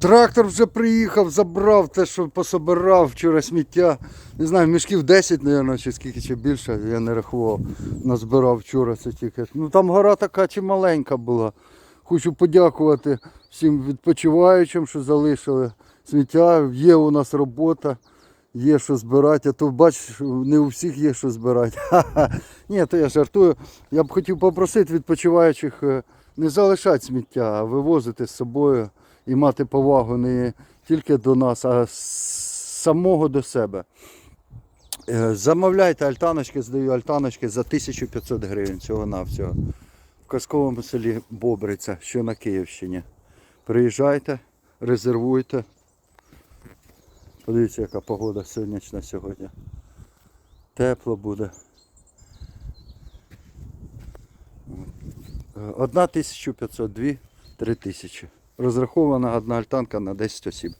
Трактор вже приїхав, забрав те, що пособирав вчора сміття. Не знаю, мішків 10, мабуть, чи скільки чи більше, я не рахував. Назбирав вчора це тільки. Ну там гора така чи маленька була. Хочу подякувати всім відпочиваючим, що залишили сміття. Є у нас робота, є що збирати. А то бачиш, не у всіх є що збирати. Ні, то я жартую. Я б хотів попросити відпочиваючих е, не залишати сміття, а вивозити з собою і мати повагу не тільки до нас, а самого до себе. Е, Замовляйте альтаночки, здаю альтаночки за 1500 гривень цього навсього в казковому селі Бобриця, що на Київщині. Приїжджайте, резервуйте. Подивіться, яка погода сонячна сьогодні. Тепло буде. Е, Одна 1500, дві, три тисячі. Розрахована одна альтанка на 10 осіб.